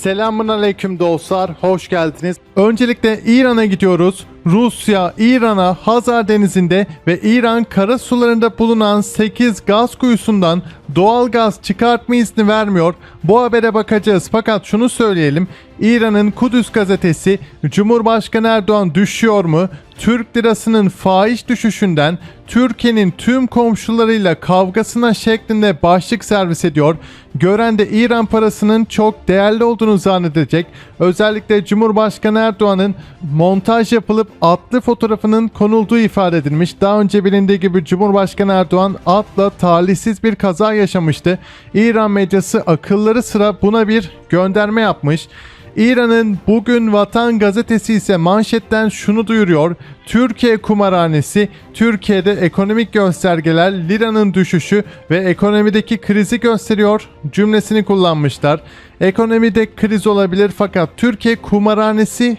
Selamun aleyküm dostlar, hoş geldiniz. Öncelikle İran'a gidiyoruz. Rusya, İran'a Hazar Denizi'nde ve İran kara sularında bulunan 8 gaz kuyusundan doğal gaz çıkartma izni vermiyor. Bu habere bakacağız fakat şunu söyleyelim. İran'ın Kudüs gazetesi Cumhurbaşkanı Erdoğan düşüyor mu? Türk lirasının faiz düşüşünden Türkiye'nin tüm komşularıyla kavgasına şeklinde başlık servis ediyor. Gören de İran parasının çok değerli olduğunu zannedecek. Özellikle Cumhurbaşkanı Erdoğan'ın montaj yapılıp atlı fotoğrafının konulduğu ifade edilmiş. Daha önce bilindiği gibi Cumhurbaşkanı Erdoğan atla talihsiz bir kaza yaşamıştı. İran medyası akılları sıra buna bir gönderme yapmış. İran'ın Bugün Vatan gazetesi ise manşetten şunu duyuruyor. Türkiye kumarhanesi, Türkiye'de ekonomik göstergeler liranın düşüşü ve ekonomideki krizi gösteriyor cümlesini kullanmışlar. Ekonomide kriz olabilir fakat Türkiye kumarhanesi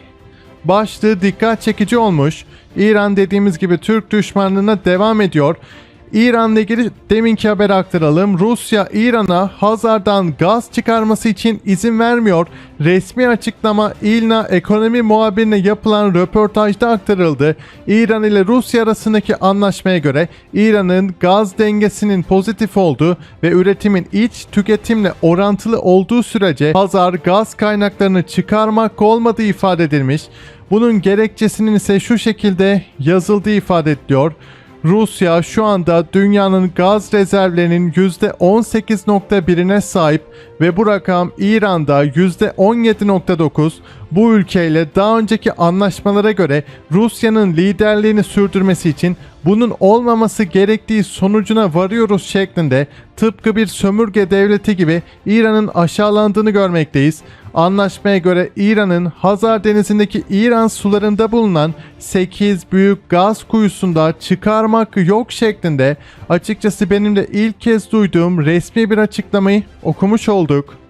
başlığı dikkat çekici olmuş. İran dediğimiz gibi Türk düşmanlığına devam ediyor. İran'la ilgili deminki haberi aktaralım. Rusya İran'a Hazar'dan gaz çıkarması için izin vermiyor. Resmi açıklama İLNA ekonomi muhabirine yapılan röportajda aktarıldı. İran ile Rusya arasındaki anlaşmaya göre İran'ın gaz dengesinin pozitif olduğu ve üretimin iç tüketimle orantılı olduğu sürece Hazar gaz kaynaklarını çıkarmak olmadığı ifade edilmiş. Bunun gerekçesinin ise şu şekilde yazıldığı ifade ediliyor. Rusya şu anda dünyanın gaz rezervlerinin %18.1'ine sahip ve bu rakam İran'da %17.9. Bu ülkeyle daha önceki anlaşmalara göre Rusya'nın liderliğini sürdürmesi için bunun olmaması gerektiği sonucuna varıyoruz şeklinde tıpkı bir sömürge devleti gibi İran'ın aşağılandığını görmekteyiz. Anlaşmaya göre İran'ın Hazar Denizi'ndeki İran sularında bulunan 8 büyük gaz kuyusunda çıkarmak yok şeklinde açıkçası benim de ilk kez duyduğum resmi bir açıklamayı okumuş olduk.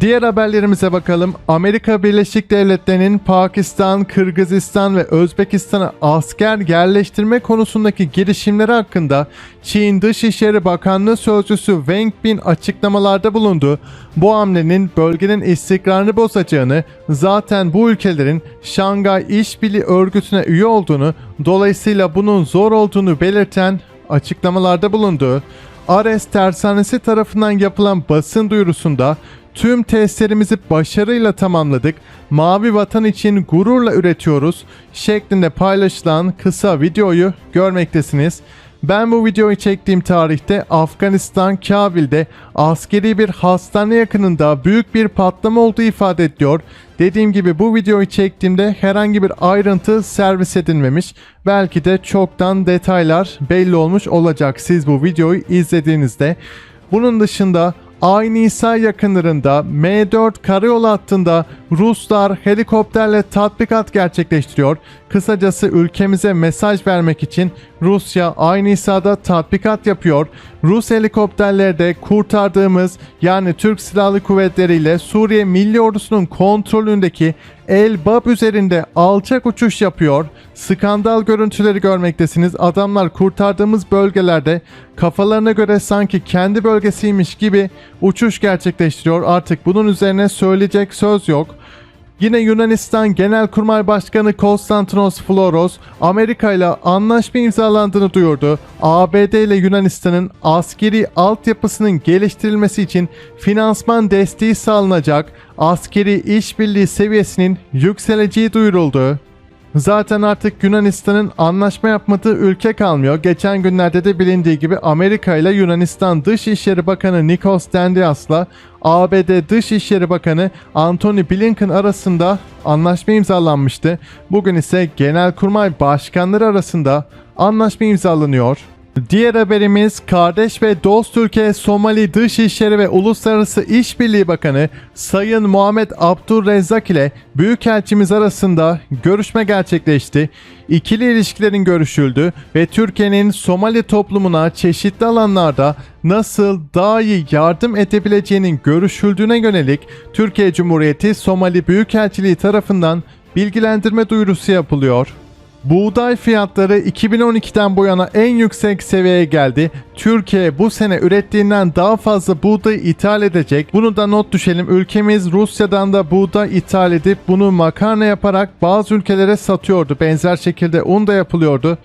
Diğer haberlerimize bakalım. Amerika Birleşik Devletleri'nin Pakistan, Kırgızistan ve Özbekistan'a asker yerleştirme konusundaki girişimleri hakkında Çin Dışişleri Bakanlığı Sözcüsü Wang Bin açıklamalarda bulundu. Bu hamlenin bölgenin istikrarını bozacağını, zaten bu ülkelerin Şangay İşbirliği Örgütü'ne üye olduğunu, dolayısıyla bunun zor olduğunu belirten açıklamalarda bulundu. Ares Tersanesi tarafından yapılan basın duyurusunda Tüm testlerimizi başarıyla tamamladık. Mavi vatan için gururla üretiyoruz şeklinde paylaşılan kısa videoyu görmektesiniz. Ben bu videoyu çektiğim tarihte Afganistan Kabil'de askeri bir hastane yakınında büyük bir patlama olduğu ifade ediliyor. Dediğim gibi bu videoyu çektiğimde herhangi bir ayrıntı servis edilmemiş. Belki de çoktan detaylar belli olmuş olacak siz bu videoyu izlediğinizde. Bunun dışında Aynı İsa yakınlarında M4 karayolu hattında Ruslar helikopterle tatbikat gerçekleştiriyor. Kısacası ülkemize mesaj vermek için Rusya aynı İsa'da tatbikat yapıyor. Rus helikopterleri de kurtardığımız yani Türk Silahlı Kuvvetleri ile Suriye Milli Ordusu'nun kontrolündeki El Bab üzerinde alçak uçuş yapıyor. Skandal görüntüleri görmektesiniz. Adamlar kurtardığımız bölgelerde kafalarına göre sanki kendi bölgesiymiş gibi uçuş gerçekleştiriyor. Artık bunun üzerine söyleyecek söz yok. Yine Yunanistan Genelkurmay Başkanı Konstantinos Floros Amerika ile anlaşma imzalandığını duyurdu. ABD ile Yunanistan'ın askeri altyapısının geliştirilmesi için finansman desteği sağlanacak. Askeri işbirliği seviyesinin yükseleceği duyuruldu. Zaten artık Yunanistan'ın anlaşma yapmadığı ülke kalmıyor. Geçen günlerde de bilindiği gibi Amerika ile Yunanistan Dışişleri Bakanı Nikos Dendias'la ABD Dışişleri Bakanı Antony Blinken arasında anlaşma imzalanmıştı. Bugün ise Genelkurmay Başkanları arasında anlaşma imzalanıyor. Diğer haberimiz kardeş ve dost ülke Somali Dışişleri ve Uluslararası İşbirliği Bakanı Sayın Muhammed Abdurrezzak ile Büyükelçimiz arasında görüşme gerçekleşti. İkili ilişkilerin görüşüldü ve Türkiye'nin Somali toplumuna çeşitli alanlarda nasıl daha iyi yardım edebileceğinin görüşüldüğüne yönelik Türkiye Cumhuriyeti Somali Büyükelçiliği tarafından bilgilendirme duyurusu yapılıyor. Buğday fiyatları 2012'den bu yana en yüksek seviyeye geldi. Türkiye bu sene ürettiğinden daha fazla buğday ithal edecek. Bunu da not düşelim. Ülkemiz Rusya'dan da buğday ithal edip bunu makarna yaparak bazı ülkelere satıyordu. Benzer şekilde un da yapılıyordu.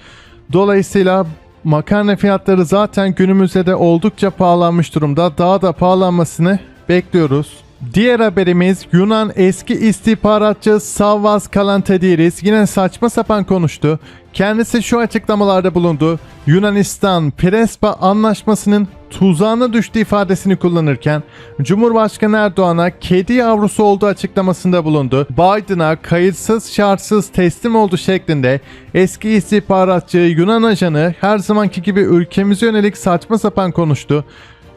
Dolayısıyla makarna fiyatları zaten günümüzde de oldukça pahalanmış durumda. Daha da pahalanmasını bekliyoruz. Diğer haberimiz Yunan eski istihbaratçı Savvas Kalantadiris yine saçma sapan konuştu. Kendisi şu açıklamalarda bulundu. Yunanistan Prespa anlaşmasının tuzağına düştü ifadesini kullanırken Cumhurbaşkanı Erdoğan'a kedi yavrusu olduğu açıklamasında bulundu. Biden'a kayıtsız şartsız teslim oldu şeklinde eski istihbaratçı Yunan ajanı her zamanki gibi ülkemize yönelik saçma sapan konuştu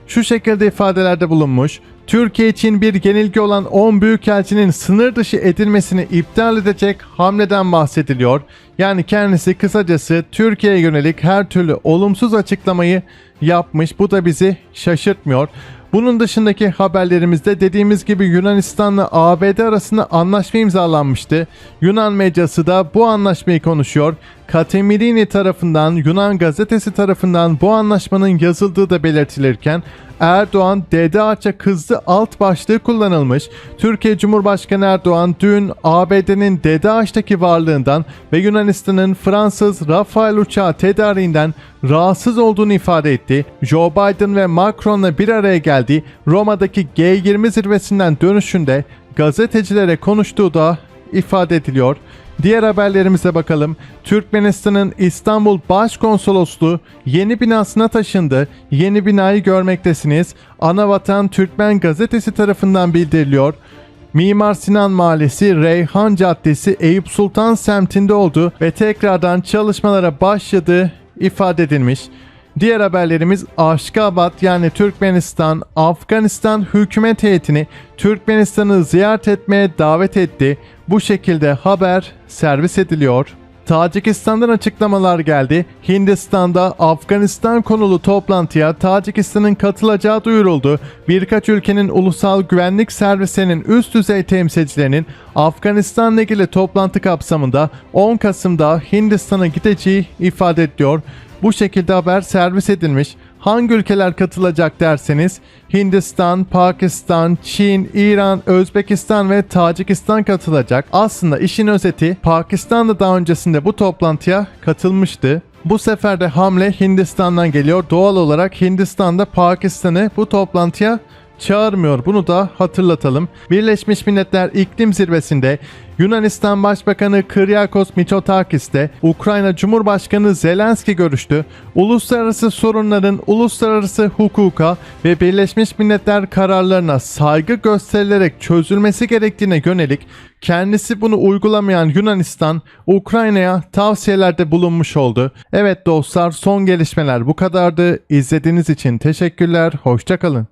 şu şekilde ifadelerde bulunmuş. Türkiye için bir yenilgi olan 10 büyükelçinin sınır dışı edilmesini iptal edecek hamleden bahsediliyor. Yani kendisi kısacası Türkiye'ye yönelik her türlü olumsuz açıklamayı yapmış. Bu da bizi şaşırtmıyor. Bunun dışındaki haberlerimizde dediğimiz gibi Yunanistan'la ABD arasında anlaşma imzalanmıştı. Yunan medyası da bu anlaşmayı konuşuyor. Katemirini tarafından Yunan gazetesi tarafından bu anlaşmanın yazıldığı da belirtilirken Erdoğan Dede Ağaç'a kızdı alt başlığı kullanılmış. Türkiye Cumhurbaşkanı Erdoğan dün ABD'nin Dede Ağaç'taki varlığından ve Yunanistan'ın Fransız Rafael uçağı tedariğinden rahatsız olduğunu ifade etti. Joe Biden ve Macron'la bir araya geldi. Roma'daki G20 zirvesinden dönüşünde gazetecilere konuştuğu da ifade ediliyor. Diğer haberlerimize bakalım. Türkmenistan'ın İstanbul Başkonsolosluğu yeni binasına taşındı. Yeni binayı görmektesiniz. Anavatan Türkmen gazetesi tarafından bildiriliyor. Mimar Sinan Mahallesi Reyhan Caddesi Eyüp Sultan semtinde oldu ve tekrardan çalışmalara başladığı ifade edilmiş. Diğer haberlerimiz Aşkabat yani Türkmenistan, Afganistan hükümet heyetini Türkmenistan'ı ziyaret etmeye davet etti. Bu şekilde haber servis ediliyor. Tacikistan'dan açıklamalar geldi. Hindistan'da Afganistan konulu toplantıya Tacikistan'ın katılacağı duyuruldu. Birkaç ülkenin ulusal güvenlik servislerinin üst düzey temsilcilerinin Afganistan'la ilgili toplantı kapsamında 10 Kasım'da Hindistan'a gideceği ifade ediliyor. Bu şekilde haber servis edilmiş. Hangi ülkeler katılacak derseniz Hindistan, Pakistan, Çin, İran, Özbekistan ve Tacikistan katılacak. Aslında işin özeti Pakistan da daha öncesinde bu toplantıya katılmıştı. Bu sefer de hamle Hindistan'dan geliyor. Doğal olarak Hindistan'da Pakistan'ı bu toplantıya çağırmıyor. Bunu da hatırlatalım. Birleşmiş Milletler İklim Zirvesi'nde Yunanistan Başbakanı Kyriakos Mitsotakis de Ukrayna Cumhurbaşkanı Zelenski görüştü. Uluslararası sorunların uluslararası hukuka ve Birleşmiş Milletler kararlarına saygı gösterilerek çözülmesi gerektiğine yönelik kendisi bunu uygulamayan Yunanistan Ukrayna'ya tavsiyelerde bulunmuş oldu. Evet dostlar son gelişmeler bu kadardı. İzlediğiniz için teşekkürler. Hoşçakalın.